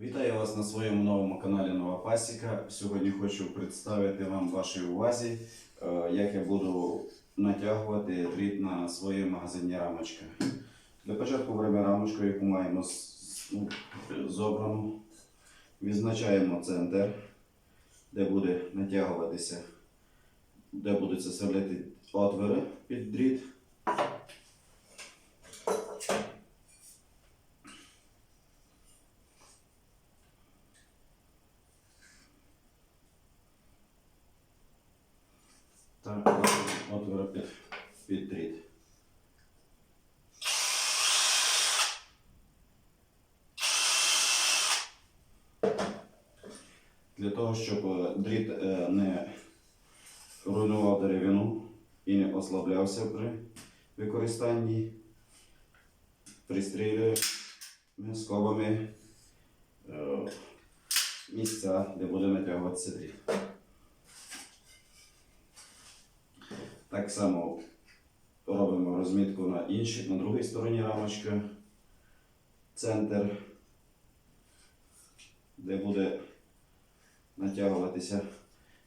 Вітаю вас на своєму новому каналі Нова Пасіка. Сьогодні хочу представити вам вашій увазі, е, як я буду натягувати дріт на свої магазинні рамочки. Для початку беремо рамочку, яку маємо ну, зобрану. Відзначаємо центр, де буде натягуватися, де будуть сверлити отвори під дріт. Так, отвори під, під. Для того, щоб е, дріт е, не руйнував деревину і не ослаблявся при використанні, пристрілюємо скобами е, місця, де буде натягуватися дріт. Так само робимо розмітку на іншій, на другій стороні рамочки. Центр, де буде натягуватися,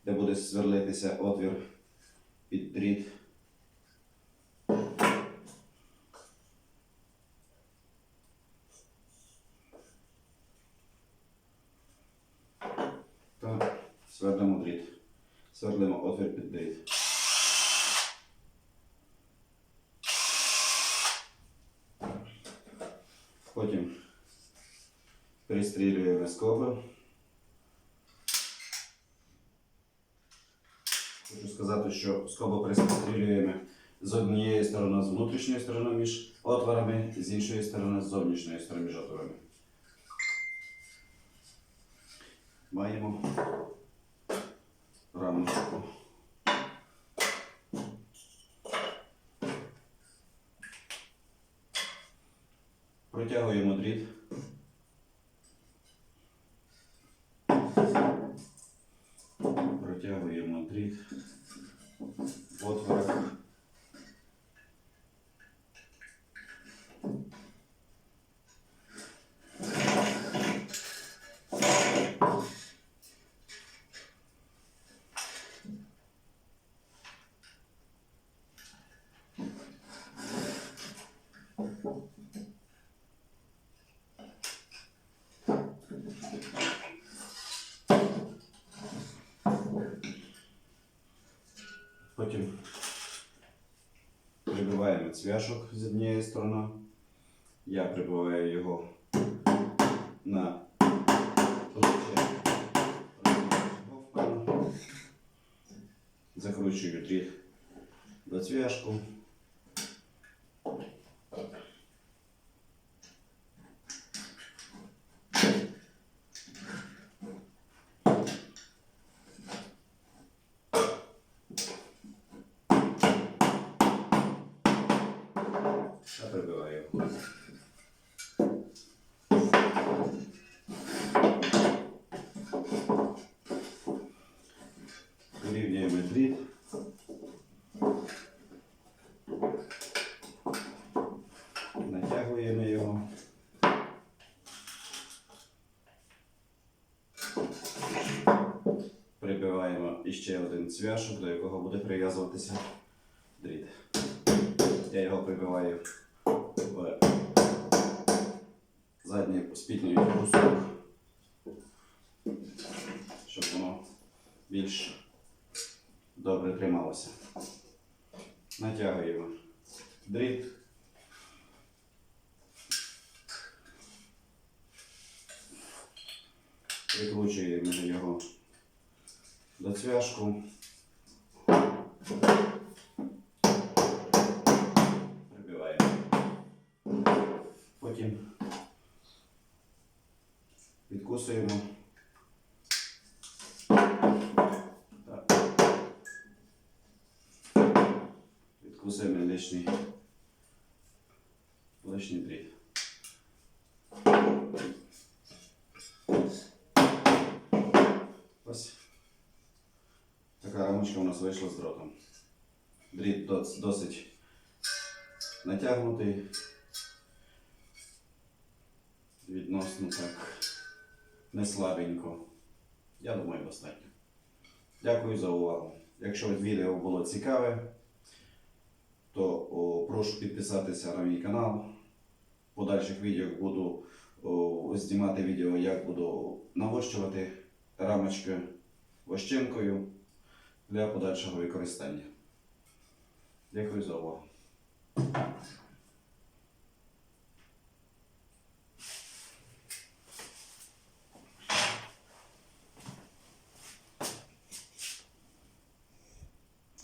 де буде сверлитися отвір під дріт. Так, свернемо дріт. Свердлимо отвір під дріт. Потім пристрілюємо скоби. Хочу сказати, що скобу пристрілюємо з однієї сторони з внутрішньої сторони між отворами, з іншої сторони з зовнішньої сторони між отворами. Маємо рамочку. Протягуємо дріт. Потім прибиваємо цвяшок з однієї сторони. Я прибиваю його на плече. Закручую дріт до цвяшку. Натягуємо його. Прибиваємо іще один цвяшок, до якого буде прив'язуватися дріт. Я його прибиваю в задній спідній кусок, щоб воно більш добре трималося. Натягуємо дріт. Прикручуємо його до цвяшку. Прибиваємо. Потім відкусуємо. Відкусуємо лишній, лишній дріт. Ось рамочка у нас вийшла з дротом. Дріт досить натягнутий. Відносно так. не слабенько. Я думаю, достатньо. Дякую за увагу. Якщо відео було цікаве, то о, прошу підписатися на мій канал. В подальших відео буду о, знімати відео, як буду навощувати рамочки вощинкою для подальшого використання. Дякую за увагу.